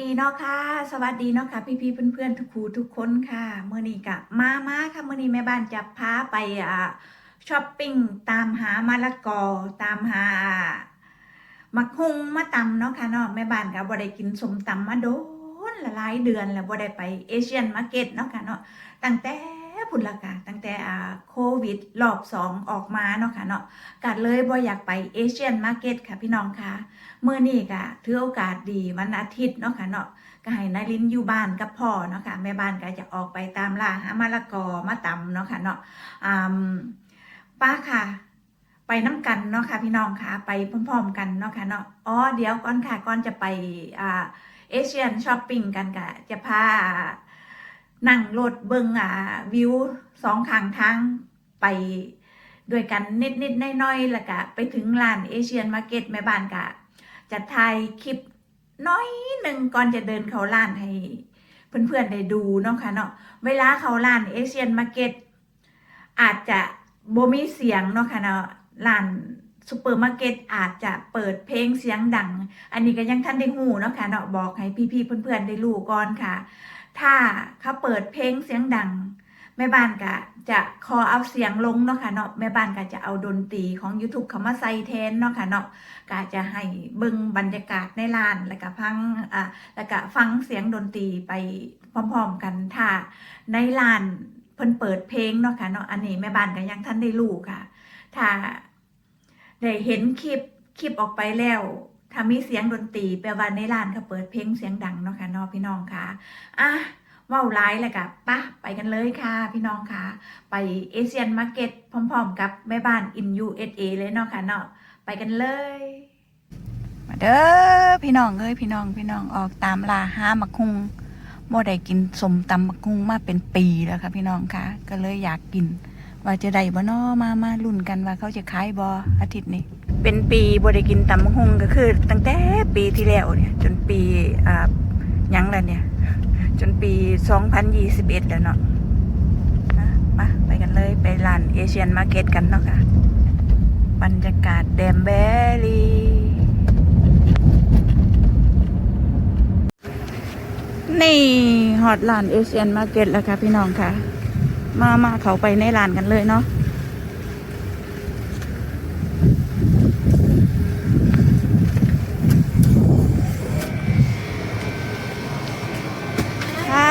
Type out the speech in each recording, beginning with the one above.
ดีเนาะค่ะสวัสดีเนาะค่ะพี่ๆเพื่อนๆทุกครูทุกคนค่ะเมื่อนี้กะมามาค่ะเมื่อนี้แม่บ้านจะพาไปอ่าช้อปปิ้งตามหามะละกอตามหามักฮุงมะตำเนาะค่ะเนาะแม่บ้านกะบ่ได้กินสมตำมาโดนละหลายเดือนแล้วบ่ได้ไปเอเชียนมาร์เก็ตเนาะค่ะเนาะตั้งแต่ พุ่นละกะตั้งแต่โควิดรอบสองออกมาเนาะค่ะเนาะกัดเลยบ่อยากไปเอเชียนมาร์เก็ตค่ะพี่น้องค่ะเมื่อนี้ก็ถือโอกาสดีวันอาทิตย์เนาะค่ะเนาะก็ให้นารินอยู่บ้านกับพ่อเนาะค่ะแม่บ้านก็จะออกไปตามล่าหามะละกอมาตำเนาะค่ะเนาะป้าค่ะไปน้ำกันเนาะค่ะพี่น้องค่ะไปพร้อมๆกันเนาะค่ะเนาะอ๋อเดี๋ยวก่อนค่ะก่อนจะไปเอเชียนช้อปปิ้งกันกะจะพา นั่งรถเบิงอ่าวิวสองข้างทางไปด้วยกันนิดๆน้อยๆแล้วก็ไปถึงร้านเอเชียนมาร์เก็ตแม่บ้านกะจะถ่ายคลิปน้อยหนึ่งก่อนจะเดินเข้าร้านให้เพื่อนๆได้ดูเนาะค่ะเนาะเวลาเข้าร้านเอเชียนมาร์เก็ตอาจจะโบมีเสียงเนาะค่ะเนาะร้านซูเปอร์มาร์เก็ตอาจจะเปิดเพลงเสียงดัง อันนี้ก็ยังท่านได้หูเนาะค่ะเนาะบอกให้พี่ๆเพื่อนๆได้รู้ก่อนค่ะ ถ้าเขาเปิดเพลงเสียงดัง แม่บ้านก็จะขอเอาเสียงลงเนาะค่ะเนาะแม่บ้านก็จะเอาดนตรีของ YouTube เขามาใส่แทนเนาะค่ะเนาะก็จะให้เบิ่งบรรยากาศในร้านแล้วก็ฟังอ่าแล้วก็ฟังเสียงดนตรีไปพร้อม ๆ กันถ้าในร้านเพิ่นเปิดเพลงเนาะค่ะเนาะอันนี้แม่บ้านก็ยังท่านได้รู้ค่ะ ถ้าได้เห็นคลิปคลิปออกไปแล้ว ถ้ามีเสียงดนตรีแปลว่าในร้านเขาเปิดเพลงเสียงดังเนาะค่ะเนาะพี่น้องค่ะอะว้าร้ายแล้วกับปะไปกันเลยค่ะ พี่น้องค่ะ ไปเอเชียนมาร์เก็ตพร้อม ๆ กับแม่บ้านอิน USA เอเลยเนาะค่ะเนาะไปกันเลย มาเด้อพี่น้องเอ้ยพี่น้องพี่น้องออกตามลาหามักคุงบ่ได้กินสมตำมักคุงมาเป็นปีแล้วค่ะ พี่น้องค่ะ ก็เลยอยากกิน ว่าจะได้บ่น้อมามาลุ้นกันว่าเขาจะขายบ่อาทิตย์นี้ เป็นปีบ่ได้กินตำมักคุงก็คือ ตั้งแต่ปีที่แล้วเนี่ย จนปีอ่ายังแล้วเนี่ย จนปี 2021 แล้วเนาะนะมาไปกันเลยไปร้านเอเชียนมาร์เก็ตกันเนาะค่ะ บรรยากาศแดมเบรีนี่ฮอตร้านเอเชียนมาร์เก็ตแล้วค่ะพี่น้องค่ะ มามาเขาไปในลานกันเลยเนาะใช่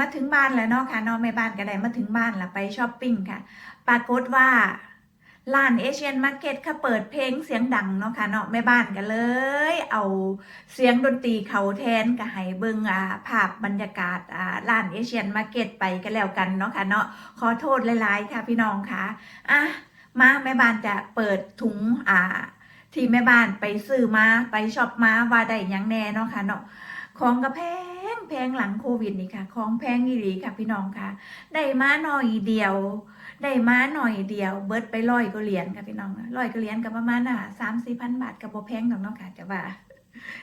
มาถึงบ้านแล้วเนาะค่ะเนาะแม่บ้านก็ได้มาถึงบ้านแล้วไปช้อปปิ้งค่ะ ปรากฏว่าร้านเอเชียนมาร์เก็ตค่ะเปิดเพลงเสียงดังเนาะค่ะเนาะแม่บ้านก็เลย เอาเสียงดนตรีเขาแทนก็ให้เบิ่งอ่าภาพบรรยากาศอ่าร้านเอเชียนมาร์เก็ตไปก็แล้วกันเนาะค่ะเนาะขอโทษหลายๆค่ะพี่น้องค่ะอะมาแม่บ้านจะเปิดถุงอ่า ที่แม่บ้านไปซื้อมาไปช็อปมาว่าได้ยังแน่เนาะค่ะเนาะ ของก็แพงแพงหลังโควิดนี่ค่ะ ของแพงอีหลีค่ะพี่น้องค่ะ ได้มาหน่อยเดียว ได้มาหน่อยเดียว เบิดไปร้อยก็เหรียญค่ะพี่น้องร้อยก็เหรียญกับประมาณอะสามสี่พันบาทกับโบแพงดอกเนาะค่ะแต่ว่า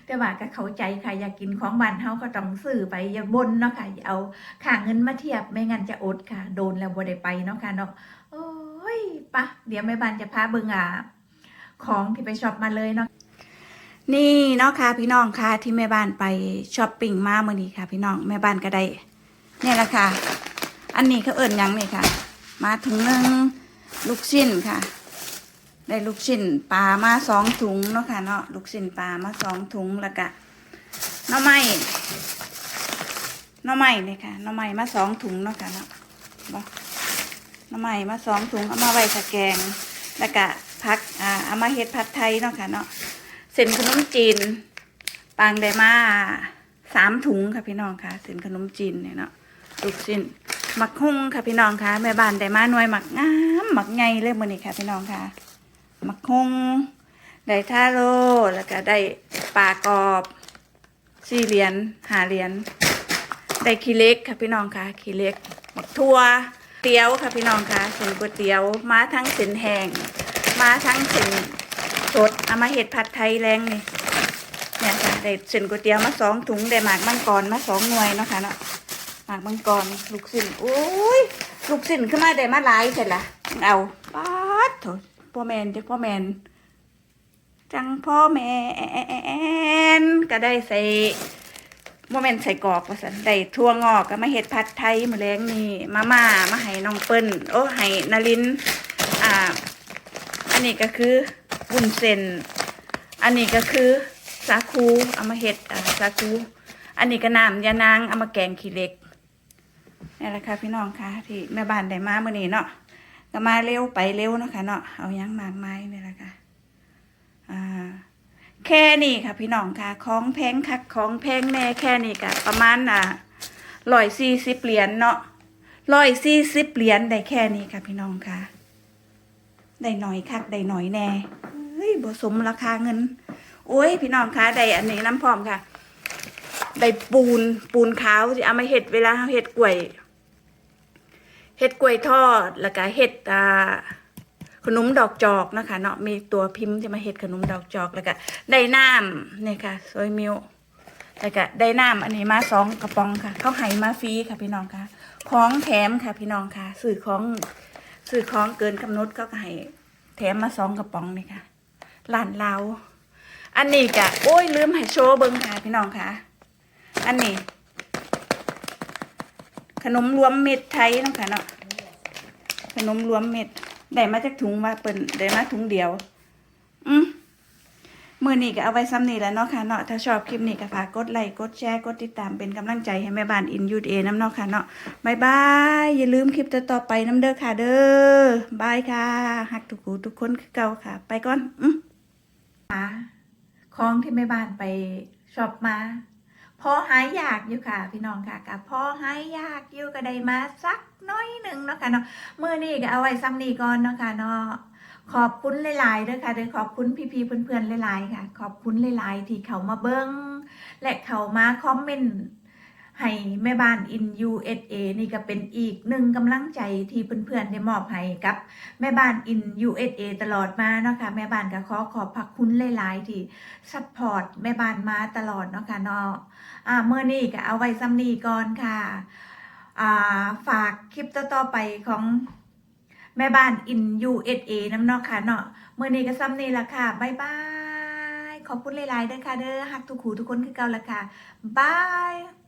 แต่ว่าก็เข้าใจค่ะอยากกินของบ้านเฮาก็ต้องซื้อไปอย่าบนเนาะค่ะอย่าเอาค่าเงินมาเทียบไม่งั้นจะอดค่ะ โดนแล้วบ่ได้ไปเนาะค่ะเนาะโอ้ยปะเดี๋ยวแม่บ้านจะพาเบิ่งอะของที่ไปช็อปมาเลยเนาะ นี่เนาะค่ะพี่น้องค่ะที่แม่บ้านไปช้อปปิ้งมาเมื่อนี้ค่ะ พี่น้องแม่บ้านก็ได้เนี่ยแหละค่ะ อันนี้เขาเอิ่นยังนี่ค่ะ มาถึงหนึ่งลูกชิ้นค่ะ ได้ลูกชิ้นปลามาสองถุงเนาะค่ะเนาะลูกชิ้นปลามาสองถุงแล้วก็น่อไม้น่อไม้เลยค่ะน่อไม้มาสองถุงเนาะค่ะเนาะน่อไม้มาสองถุงเอามาไว้สแกงแล้วก็พักอ่าเอามาเฮ็ดผัดไทยเนาะค่ะเนาะ เส้นขนมจีน ปางไดมาสามถุงค่ะพี่น้องค่ะเส้นขนมจีนเนี่ยเนาะลูกชิ้นหมักฮุ่งค่ะพี่น้องค่ะแม่บ้านไดมาหน่วยหมักงามหมักไงเลยมื้อนี้ค่ะพี่น้องค่ะหมักฮุ่งได้ทาโร่แล้วก็ได้ปลากรอบสี่เหรียญหาเหรียญได้ขี้เล็กค่ะพี่น้องค่ะขี้เล็กหมักทั่วเตี๋ยวค่ะพี่น้องค่ะเส้นก๋วยเตี๋ยวมาทั้งเส้นแห้งมาทั้งเส้น สดเอามาเห็ดผัดไทยแรงนี่เนี่ยค่ะได้เส้นก๋วยเตี๋ยวมาสองถุงได้หมากมังกรมาสองหน่วยเนาะค่ะเนาะหมากมังกรลูกสิ้นโอ้ยลูกสิ้นขึ้นมาได้มาหลายเสร็จละเอาป๊าดโถพ่อแมนเจ้าพ่อแมนจังพ่อแมนก็ได้ใส่โมเมนต์ใส่กรอกว่าสันได้ทั่วงอกก็มาเฮ็ดผัดไทยมือแรงนี่มาม่ามาให้น้องเปิ้ลโอ้ให้นารินอ่า อันนี้ก็คือ วุ้นเส้น อันนี้ก็คือสาคูเอามาเฮ็ดอ่าสาคู อันนี้ก็น้ำยานางเอามาแกงขี้เหล็กนี่แหละค่ะพี่น้องค่ะที่แม่บ้านได้มาเมื้อนี้เนาะก็มาเร็วไปเร็วเนาะค่ะเนาะเอายังมากไมายนี่แหละค่ะแค่นี้ค่ะพี่น้องค่ะของแพงคักของแพงแน่แค่นี้ก็ประมาณอะร้อยสี่สิบเหรียญเนาะร้อยสี่สิบเหรียญได้แค่นี้ค่ะพี่น้องค่ะ ได้หน่อยคักได้หน่อยแน่เฮ้ยบ่สมราคาเงิน โอ้ย พี่น้องคะได้อันนี้น้ำพร้อมค่ะ ได้ปูนปูนขาวที่เอามาเห็ดเวลาเราเห็ดกล้วยเห็ดกล้วยทอดแล้วก็เห็ดอ่าขนมดอกจอกนะคะเนาะมีตัวพิมพ์ที่มาเฮ็ดขนมดอกจอกแล้วก็ได้น้ำนี่ค่ะซอยมิวแล้วก็ได้น้ำอันนี้มาสองกระป๋องค่ะเขาให้มาฟรีค่ะพี่น้องค่ะ ของแถมค่ะพี่น้องค่ะสื่อของ สื่อของเกินกำหนดเขาก็ให้แถมมาสองกระป๋องนี่ค่ะหลานเรา อันนี้กะโอ้ยลืมให้โชว์เบิ้งค่ะพี่น้องค่ะ อันนี้ ขนมรวมเม็ดไทยเนาะค่ะเนาะขนมรวมเม็ดได้มาจากถุงมาเปิ่นได้มาถุงเดียว อืม มือนี้ก็เอาไว้ซ้ำนี่แล้วเนาะค่ะเนาะถ้าชอบคลิปนี้ก็ฝากกดไลค์กดแชร์กดติดตามเป็นกำลังใจให้แม่บ้านอินยูเอน้ำเนาะค่ะเนาะบายบายอย่าลืมคลิปต่อไปน้ำเด้อค่ะเด้อบายค่ะหักทุกคูทุกคนคือเก่าค่ะ ไปก่อนอืมของที่แม่บ้านไปช็อปมาพอหายอยากอยู่ค่ะ พี่น้องค่ะกับพอหายอยากอยู่ก็ได้มาสักน้อยหนึ่งเนาะค่ะเนาะเมื่อนี้ก็เอาไว้ซ้ำนี่ก่อนเนาะค่ะเนาะ ขอบคุณหลายๆด้วยค่ะเด้อขอบคุณพี่ๆเพื่อนๆหลายๆค่ะ ขอบคุณหลายๆที่เขามาเบิ้งและเขามาคอมเมนต์ให้แม่บ้าน in USA นี่ก็เป็นอีกหนึ่งกำลังใจที่เพื่อนๆได้มอบให้กับ แม่บ้าน in USA ตลอดมาเนาะค่ะแม่บ้านก็ขอขอบพระคุณหลายๆที่ซัพพอร์ตแม่บ้านมาตลอดเนาะค่ะเนาะอ่าเมื่อนี้ก็เอาไว้ซ้ำนี่ก่อนค่ะอ่าฝากคลิปต่อๆไปของ แม่บ้าน in USA น้ำเนอกค่ะเนาะเมื่อนี้ก็ซ้ำนี่ละค่ะบายบาย ขอบคุณหลายๆเด้อค่ะเด้อฮักทุกคูทุกคนคือเก่าละค่ะบาย